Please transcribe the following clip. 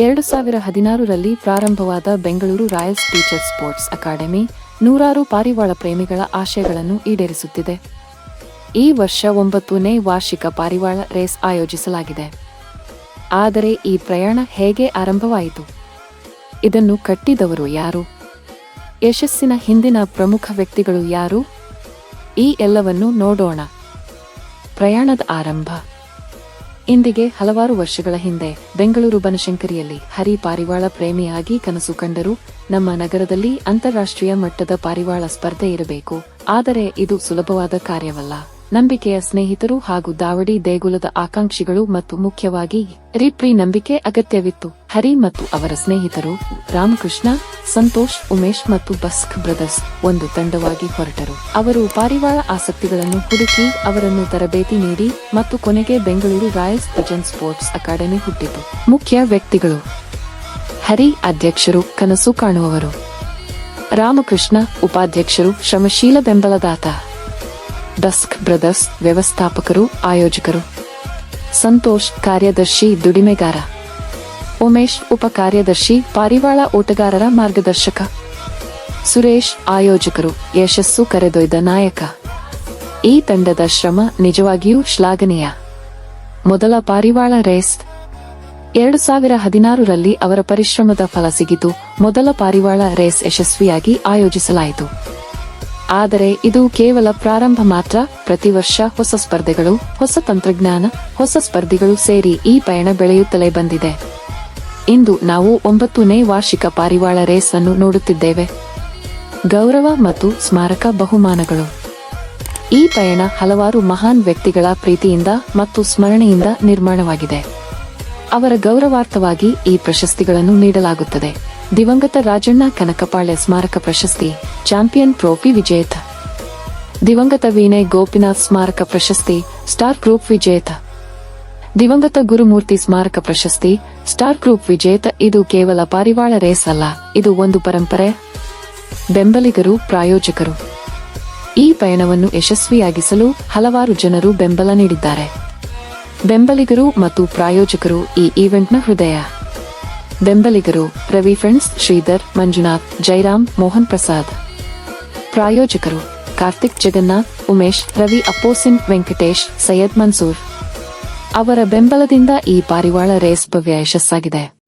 ಎರಡು ಸಾವಿರ ಹದಿನಾರರಲ್ಲಿ ಪ್ರಾರಂಭವಾದ Bengaluru royals teacher sports academy ನೂರಾರು ಪಾರಿವಾಳ ಪ್ರೇಮಿಗಳ ಆಶಯಗಳನ್ನು ಈಡೇರಿಸುತ್ತಿದೆ. ಈ ವರ್ಷ ಒಂಬತ್ತನೇ ವಾರ್ಷಿಕ ಪಾರಿವಾಳ ರೇಸ್ ಆಯೋಜಿಸಲಾಗಿದೆ. ಆದರೆ ಈ ಪ್ರಯಾಣ ಹೇಗೆ ಆರಂಭವಾಯಿತು? ಇದನ್ನು ಕಟ್ಟಿದವರು ಯಾರು? ಯಶಸ್ಸಿನ ಹಿಂದಿನ ಪ್ರಮುಖ ವ್ಯಕ್ತಿಗಳು ಯಾರು? ಈ ಎಲ್ಲವನ್ನು ನೋಡೋಣ. ಪ್ರಯಾಣದ ಆರಂಭ. ಇಂದಿಗೆ ಹಲವಾರು ವರ್ಷಗಳ ಹಿಂದೆ ಬೆಂಗಳೂರು ಬನಶಂಕರಿಯಲ್ಲಿ ಹರಿ ಪಾರಿವಾಳ ಪ್ರೇಮಿಯಾಗಿ ಕನಸು ಕಂಡರು ನಮ್ಮ ನಗರದಲ್ಲಿ ಅಂತಾರಾಷ್ಟ್ರೀಯ ಮಟ್ಟದ ಪಾರಿವಾಳ ಸ್ಪರ್ಧೆ ಇರಬೇಕು. ಆದರೆ ಇದು ಸುಲಭವಾದ ಕಾರ್ಯವಲ್ಲ. ನಂಬಿಕೆಯ ಸ್ನೇಹಿತರು ಹಾಗೂ ದಾವಡಿ ದೇಗುಲದ ಆಕಾಂಕ್ಷಿಗಳು ಮತ್ತು ಮುಖ್ಯವಾಗಿ ರಿಪ್ರಿ ನಂಬಿಕೆ ಅಗತ್ಯವಿತ್ತು. ಹರಿ ಮತ್ತು ಅವರ ಸ್ನೇಹಿತರು ರಾಮಕೃಷ್ಣ, ಸಂತೋಷ್, ಉಮೇಶ್ ಮತ್ತು ಬಸ್ಕ್ ಬ್ರದರ್ಸ್ ಒಂದು ತಂಡವಾಗಿ ಹೊರಟರು. ಅವರು ಪಾರಿವಾಳ ಆಸಕ್ತಿಗಳನ್ನು ಹುಡುಕಿ ಅವರನ್ನು ತರಬೇತಿ ನೀಡಿ ಮತ್ತು ಕೊನೆಗೆ Bengaluru royals pigeon sports academy ಹುಟ್ಟಿತು. ಮುಖ್ಯ ವ್ಯಕ್ತಿಗಳು. ಹರಿ ಅಧ್ಯಕ್ಷರು ಕನಸು ಕಾಣುವವರು. ರಾಮಕೃಷ್ಣ, ಉಪಾಧ್ಯಕ್ಷರು, ಶ್ರಮಶೀಲ ಬೆಂಬಲದಾತ. ಡಸ್ಕ್ ಬ್ರದರ್ಸ್, ವ್ಯವಸ್ಥಾಪಕರು, ಆಯೋಜಕರು. ಸಂತೋಷ್, ಕಾರ್ಯದರ್ಶಿ, ದುಡಿಮೆಗಾರ. ಉಮೇಶ್, ಉಪ ಕಾರ್ಯದರ್ಶಿ, ಪಾರಿವಾಳ ಓಟಗಾರರ ಮಾರ್ಗದರ್ಶಕ. ಸುರೇಶ್, ಆಯೋಜಕರು, ಯಶಸ್ಸು ಕರೆದೊಯ್ದ ನಾಯಕ. ಈ ತಂಡದ ಶ್ರಮ ನಿಜವಾಗಿಯೂ ಶ್ಲಾಘನೀಯ. ಮೊದಲ ಪಾರಿವಾಳ ರೇಸ್. ಎರಡು ಸಾವಿರ ಹದಿನಾರರಲ್ಲಿ ಅವರ ಪರಿಶ್ರಮದ ಫಲ ಸಿಗಿತು. ಮೊದಲ ಪಾರಿವಾಳ ರೇಸ್ ಯಶಸ್ವಿಯಾಗಿ ಆಯೋಜಿಸಲಾಯಿತು. ಆದರೆ ಇದು ಕೇವಲ ಪ್ರಾರಂಭ ಮಾತ್ರ. ಪ್ರತಿ ವರ್ಷ ಹೊಸ ಸ್ಪರ್ಧೆಗಳು, ಹೊಸ ತಂತ್ರಜ್ಞಾನ, ಹೊಸ ಸ್ಪರ್ಧಿಗಳು ಸೇರಿ ಈ ಪಯಣ ಬೆಳೆಯುತ್ತಲೇ ಬಂದಿದೆ. ಇಂದು ನಾವು ಒಂಬತ್ತನೇ ವಾರ್ಷಿಕ ಪಾರಿವಾಳ ರೇಸ್ ಅನ್ನು ನೋಡುತ್ತಿದ್ದೇವೆ. ಗೌರವ ಮತ್ತು ಸ್ಮಾರಕ ಬಹುಮಾನಗಳು. ಈ ಪಯಣ ಹಲವಾರು ಮಹಾನ್ ವ್ಯಕ್ತಿಗಳ ಪ್ರೀತಿಯಿಂದ ಮತ್ತು ಸ್ಮರಣೆಯಿಂದ ನಿರ್ಮಾಣವಾಗಿದೆ. ಅವರ ಗೌರವಾರ್ಥವಾಗಿ ಈ ಪ್ರಶಸ್ತಿಗಳನ್ನು ನೀಡಲಾಗುತ್ತದೆ. ದಿವಂಗತ ರಾಜಣ್ಣ ಕನಕಪಾಳ್ಯ ಸ್ಮಾರಕ ಪ್ರಶಸ್ತಿ, ಚಾಂಪಿಯನ್ ಟ್ರೋಫಿ ವಿಜೇತ. ದಿವಂಗತ ವಿನಯ್ ಗೋಪಿನಾಥ್ ಸ್ಮಾರಕ ಪ್ರಶಸ್ತಿ, ಸ್ಟಾರ್ ಗ್ರೂಪ್ ವಿಜೇತ. ದಿವಂಗತ ಗುರುಮೂರ್ತಿ ಸ್ಮಾರಕ ಪ್ರಶಸ್ತಿ, ಸ್ಟಾರ್ ಗ್ರೂಪ್ ವಿಜೇತ. ಇದು ಕೇವಲ ಪಾರಿವಾಳ ರೇಸ್ ಅಲ್ಲ, ಇದು ಒಂದು ಪರಂಪರೆ. ಬೆಂಬಲಿಗರು, ಪ್ರಾಯೋಜಕರು. ಈ ಪಯಣವನ್ನು ಯಶಸ್ವಿಯಾಗಿಸಲು ಹಲವಾರು ಜನರು ಬೆಂಬಲ ನೀಡಿದ್ದಾರೆ. ಬೆಂಬಲಿಗರು ಮತ್ತು ಪ್ರಾಯೋಜಕರು ಈ ಈವೆಂಟ್ನ ಹೃದಯ. ಬೆಂಬಲಿಗರು ರವಿ ಫ್ರೆಂಡ್ಸ್ ಶ್ರೀಧರ್, ಮಂಜುನಾಥ್, ಜೈರಾಮ್, ಮೋಹನ್ ಪ್ರಸಾದ್. ಪ್ರಾಯೋಜಕರು ಕಾರ್ತಿಕ್ ಜಗನ್ನಾಥ್, ಉಮೇಶ್, ರವಿ ಅಪ್ಪೋಸಿನ್ ವೆಂಕಟೇಶ್, ಸೈಯದ್ ಮನ್ಸೂರ್. ಅವರ ಬೆಂಬಲದಿಂದ ಈ ಪಾರಿವಾಳ ರೇಸ್ ಭವ್ಯ ಯಶಸ್ಸಾಗಿದೆ.